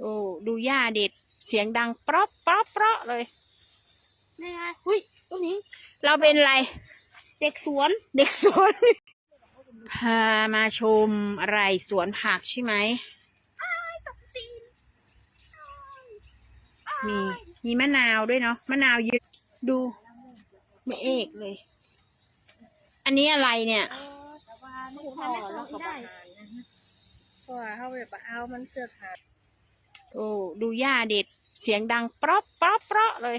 โอ้ดูหญ้าเด็ด เสียงดังเปราะเปราะเปราะเลยนี่ไงหุ้ยตรงนี้ เราเป็นอะไร เด็กสวน เด็กสวน พามาชมอะไรสวนผักใช่ไหมตกตีนมีมีมะนาวด้วยเนาะมะนาวเยอะดูไม่เอกเลย อันนี้อะไรเนี่ยเออแต่ว่าลูกพ่อแล้วก็ได้เพราะว่าเขาแบบว่าเอามันเสือกหา โอ้ดูหญ้าเด็ด เสียงดังเปราะเปราะเปราะเลย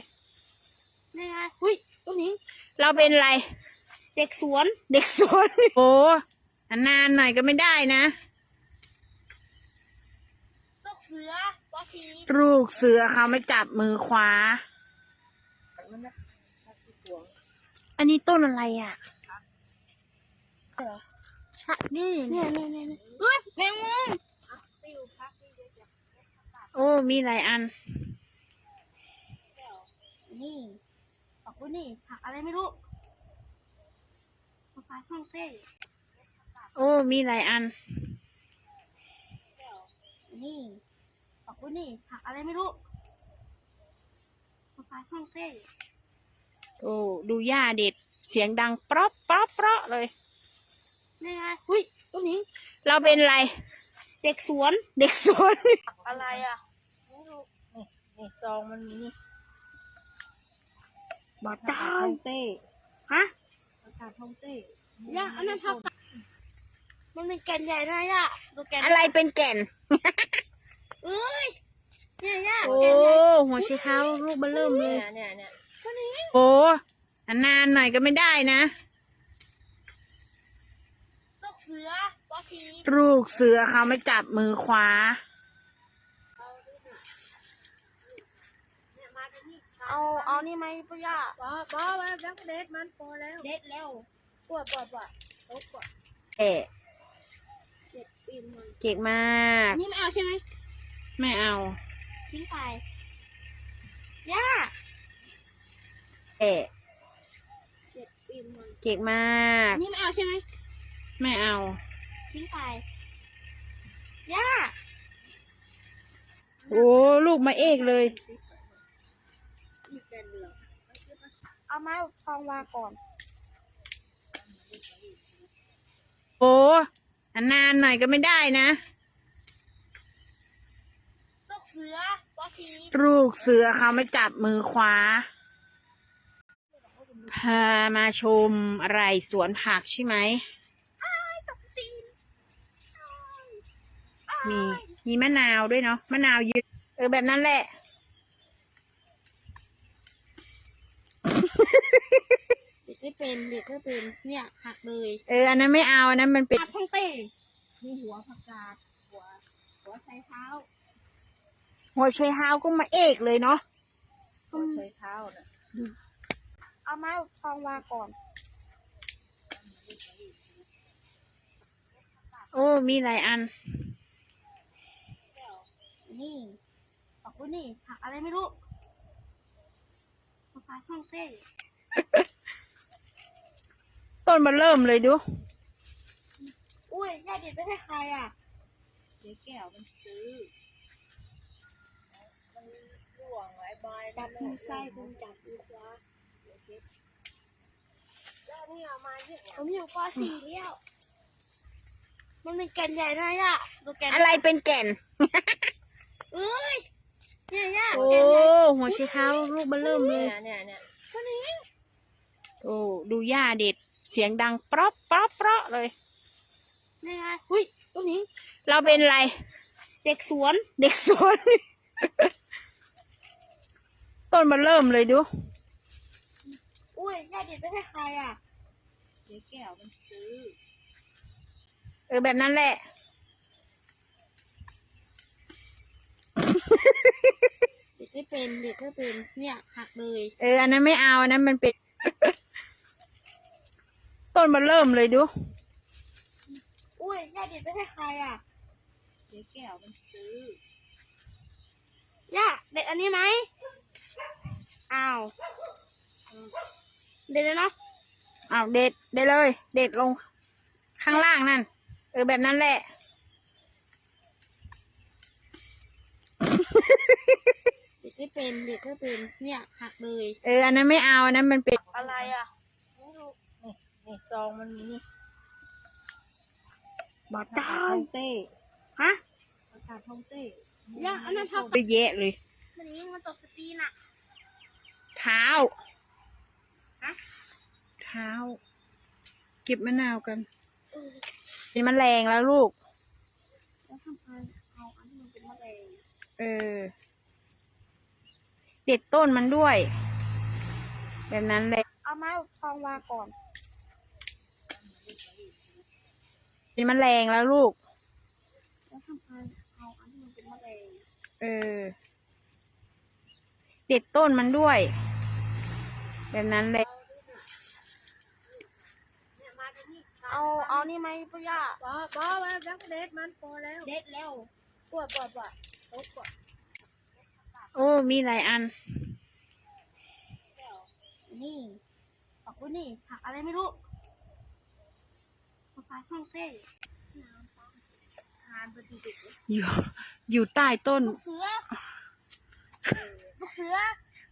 นี่ไงหุ้ยตรงนี้ เราเป็นอะไร เด็กสวน เด็กสวน โอ้นานๆหน่อยก็ไม่ได้นะลูกเสือปอสีลูกเสือเขาไม่จับมือขวามันนะอันนี้ต้นอะไรอะเหรอชะนี่เนี่ยเนี่ยเนี่ยเนี่ยเฮ้ยแมงมุม โอ้ มีหลายอัน นี่บอกว่านี่ ผักอะไรไม่รู้ภาษาฮ่องเต้โอ้ มีหลายอัน นี่บอกว่านี่ ผักอะไรไม่รู้ภาษาฮ่องเต้โอ้ ดูหญ้าเด็ด เสียงดังเปราะเปราะเปราะเลยนี่ไงหุ้ยตรงนี้ เราเป็นอะไร เด็กสวน เด็กสวน อะไรอะไม่รู้นี่นี่ซองมันมีนี่บอตาฮ่องเต้ฮะประกาศท่องเต้ย่าอันนั้นทับมันเป็นแก่นใหญ่นะย่าดูแก่นอะไรเป็นแก่นเอ้ยเนี่ยย่าโอ้แก่นใหญ่หัวไชเท้าลูกเบลเริ่มเลยเนี่ยเนี่ยตัวนี้โอ้นานๆหน่อยก็ไม่ได้นะลูก เสือปอสีลูกเสือเขาไม่จับมือขวาเอา เอานี่ไหมพ่อย่าปอปอแล้วนักเด็ดมันพอแล้วเด็ดแล้วปวดปวดปวดโอ้ปวดเอ๊ะเด็ดปีนมันเก่งมากอันนี้ไม่เอาใช่ไหมไม่เอา ทิ้งไปย่าเอ๊ะเด็ดปีนมันเก่งมากอันนี้ไม่เอาใช่ไหม ไม่เอา ทิ้งไปย่าโอ้ลูกมาเอกเลยอีกแกนเหลืองเอาไม้ฟองวาก่อนโอ้นานๆหน่อยก็ไม่ได้นะ ลูกเสือปอสีลูกเสือเขาไม่จับมือขวา พามาชมอะไรสวนผักใช่ไหม ตกตีน มีมีมะนาวด้วยเนาะมะนาวเยอะเออแบบนั้นแหละ เด็กไม่เป็นเด็กไม่เป็นเนี่ยหักเลยเอออันนั้นไม่เอาอันนั้นมันเป็นผักท่องเต้มีหัวผักกาดหัวหัวไชเท้า หัวไชเท้าก็มาเอกเลยเนาะก็ใช้เท้าน่ะเอาไม้ฟองวาก่อน โอ้มีหลายอัน นี่บอกว่านี่ผักอะไรไม่รู้ภาษาฮ่องเต้ต้นมาเริ่มเลยดู อุ้ยย่าเด็ดไม่ใช่ใครอะเจ๊แก้วมันซื้อ มันร่วงไอ้บอยจับมือไส้คุณจับมือขวาแล้วนี่เอามาเนี่ยผมอยู่ป .4 แล้วมันเป็นแก่นใหญ่นะย่าดูแก่นอะไรเป็นแก่น เอ้ยเนี่ยย่าโอ้แก่นใหญ่หัวไชเท้าลูกเบลเริ่มเลย เนี่ยเนี่ยเนี่ยตัวนี้โอ้ ดูหญ้าเด็ด เสียงดังเปราะเปราะเปราะเลย นี่ไงหุ้ยตรงนี้ เราเป็นอะไร เด็กสวน เด็กสวน ต้นมาเริ่มเลยดู อุ้ยย่าเด็ดไม่ใช่ใครอะเจ๊แก้วมันซื้อ เออแบบนั้นแหละ เด็กไม่เป็นเด็กไม่เป็นเนี่ยหักเลยเออ อันนั้นไม่เอาอันนั้นมันเป็น ต้นมาเริ่มเลยดู อุ้ยย่าเด็ดไม่ใช่ใครอะเจ๊แก้วมันซื้อย่าเด็ดอันนี้ไหมอ้าวเด็ดเลยเนาะเอาเด็ดเด็ดเลย เด็ดลง ข้างล่างนั่นเออแบบนั้นแหละ เป็นเด็กไม่เป็นเนี่ยหักเลยเอออันนั้นไม่เอาอันนั้นมันเป็นอะไรอะไม่รู้นี่นี่ซองมันมีนี่บาผักจ้ากาดฮ่องเต้ฮะผักกาดฮ่องเต้ย่าอันนั้นทับไปแยะเลยมันนี้มันตกสตีนอะ เท้าฮะเท้า เก็บมะนาวกันเออเป็นมะแรงแล้วลูกแล้วทำไมเอาอันที่มันเป็นมะเร็งเออ เด็ดต้นมันด้วย แบบนั้นเลยเอาไม้ทองวางก่อนเป็นมะแรงแล้วลูกแล้วทำไมเอาอันที่มันเป็นมะเร็งเออ เด็ดต้นมันด้วย แบบนั้นเลยเนี่ยมาที่นี่เอาเอานี่ไหมปุย่าป้าป้ามาจักเด็ดมันพอแล้ว เด็ดแล้วปวดปวดปวดโอ๊ยปวด โอ้ มีหลายอัน นี่บอกว่านี่ ผักอะไรไม่รู้ภาษาฮ่องเต้ทานปฏิบัติอยู่ อยู่ใต้ต้น ลูกเสือ ลูกเสือ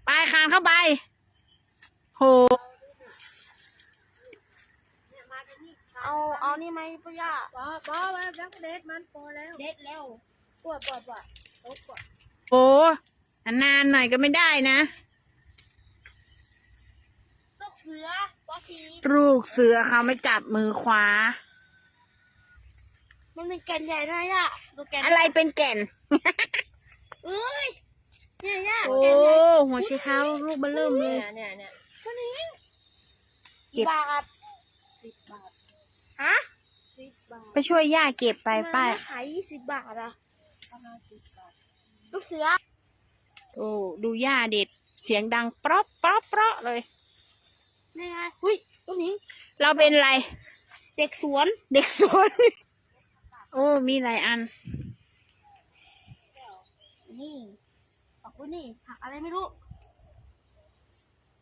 ปลายคานเข้าไป โหเนี่ยมาที่นี่เอา เอานี่ไหมปุย่าป้าป้ามาจักเด็ดมันพอแล้ว เด็ดแล้วปวดปวดปวดโอ๊ยปวดโอ้ นานๆหน่อยก็ไม่ได้นะ ลูกเสือปอสีลูกเสือเขาไม่จับมือขวา มันเป็นแก่นใหญ่นะย่าดูแก่นอะไรเป็นแก่น เอ้ยเนี่ยย่าโอ้แก่นใหญ่หัวไชเท้าลูกเบลเริ่มเลย เนี่ยเนี่ยเนี่ยตัวนี้เก็บกี่บาทสิบบาทฮะสิบบาทไปช่วยย่าเก็บไปป้าทำไมไม่ขายยี่สิบบาทอะประมาณสิบบาทลูกเสือ โอ้ดูย่าเด็ด เสียงดังเปราะเปราะเปราะเลยนี่ไงหุ้ยตัวนี้ เราเป็นอะไร เด็กสวน เด็กสวน โอ้ มีหลายอัน นี่บอกว่านี่ผักอะไรไม่รู้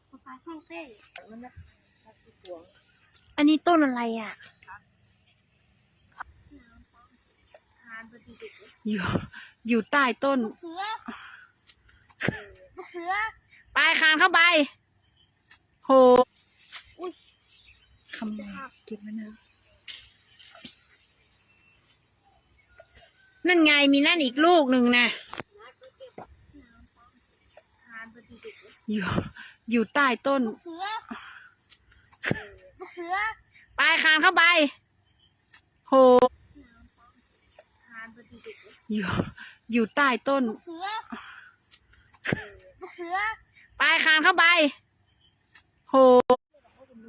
ภาษาฮ่องเต้มันนะผักที่หวงอันนี้ต้นอะไรอะทานปฏิบัติอยู่อยู่ใต้ต้นลูกเสือ ลูกเสือปลายคานเข้าไป โหอุ้ยคำนวณเก็บมะนาวนั่นไงมีนั่นอีกลูกหนึ่งนะทานปฏิบัติอยู่อยู่ใต้ต้น ลูกเสือลูกเสือปลายคานเข้าไป โหทานปฏิบัติอยู่อยู่ใต้ต้นลูกเสือ ลูกเสือปลายคานเข้าไปโห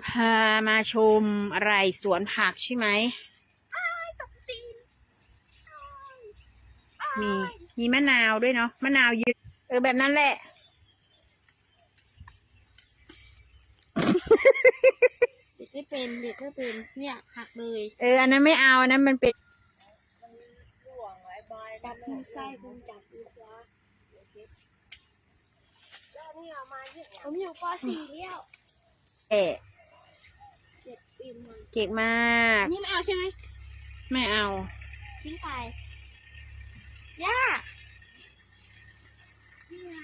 พามาชมอะไรสวนผักใช่ไหม มีมีมะนาวด้วยเนาะ มะนาวเยอะเออแบบนั้นแหละ เด็กไม่เป็นเด็กไม่เป็นเนี่ยหักเลยเออ อันนั้นไม่เอาอันนั้นมันเป็น มันหลวงไอ้บายจับมือไส้คุณจับมือขวา แล้วนี่เอามาเนี่ยผมอยู่ป .4 แล้วเอะเจ็ดปีมันเก่งมาก นี่ไม่เอาใช่ไหมไม่เอา ทิ้งไปย่านี่ไง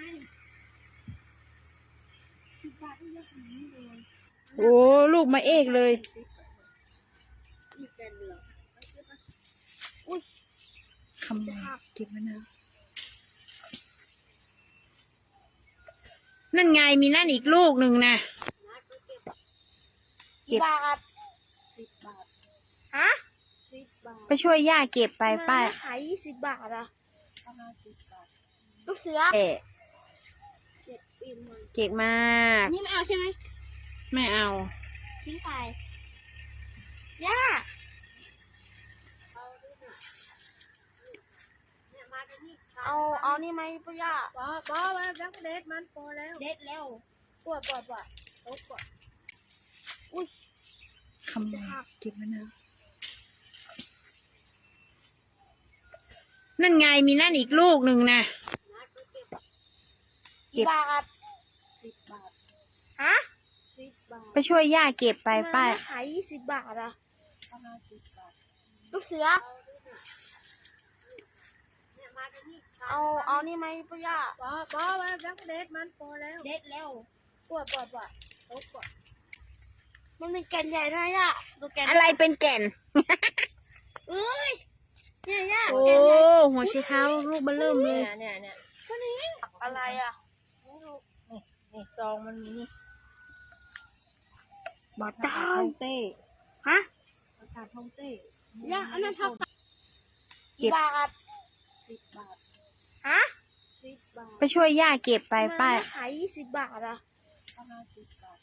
สิบบาทที่เยอะขนาดนี้เลยโอ้ลูกมาเอกเลย อีกแต่เหลืองอุ้ยคำนวณเก็บมะนา นั่นไงมีนั่นอีกลูกหนึ่งนะเก็กี่บบาทสิบบาทฮะสิบบาทไปช่วยย่าเก็บไปป้าทำไมไม่ขายยี่สิบบาทอะประมาณสิบบาทลูกเสือเอะเจ็ดปีมันเก่งมาก นี่ไม่เอาใช่ไหมไม่เอา ทิ้งไปย่า เนี่ยมาที่นี่ เอาเอานี่ไหมปุย่าป้าป้ามาจักเด็ดมันพอแล้วเด็ดแล้วปวดปวดปวดโอ๊ยปวดอุ้ยคำนวณเก็บมะนาวนั่นไงมีนั่นอีกลูกหนึ่งนะเก็กี่บบาทสิบบาทฮะสิบบาทไปช่วยย่าเก็บไปทำไมป้าไม่ขายยี่สิบบาทอะประมาณสิบบาทลูกเสือเนี่ย มาที่นี่เอาเอานี่ไหมพ่อย่าปอปอมาจักเด็ดมันพอแล้วเด็ดแล้วปวดปวดปวดโต๊ะปวดมันเป็นแก่นใหญ่นะย่าดูแก่นอะไรเป็นแก่นเอ้ยเนี่ยย่าโอ้แก่นใหญ่หัวชีเท้าลูกเบลเริ่มเลยเนี่ยเนี่ยเนี่ยตัวนี้อะไรอะนี่นี่ซองมันมีนี่บาผักตากาดยฮ่องเต้ฮะผักกาดฮ่องเต้ย่าอันนั้นเท่ากับเก็บบาท สิบบาทฮะสิบบาทไปช่วยย่าเก็บไปป้าขายยี่สิบบาทอะประมาณสิบบาท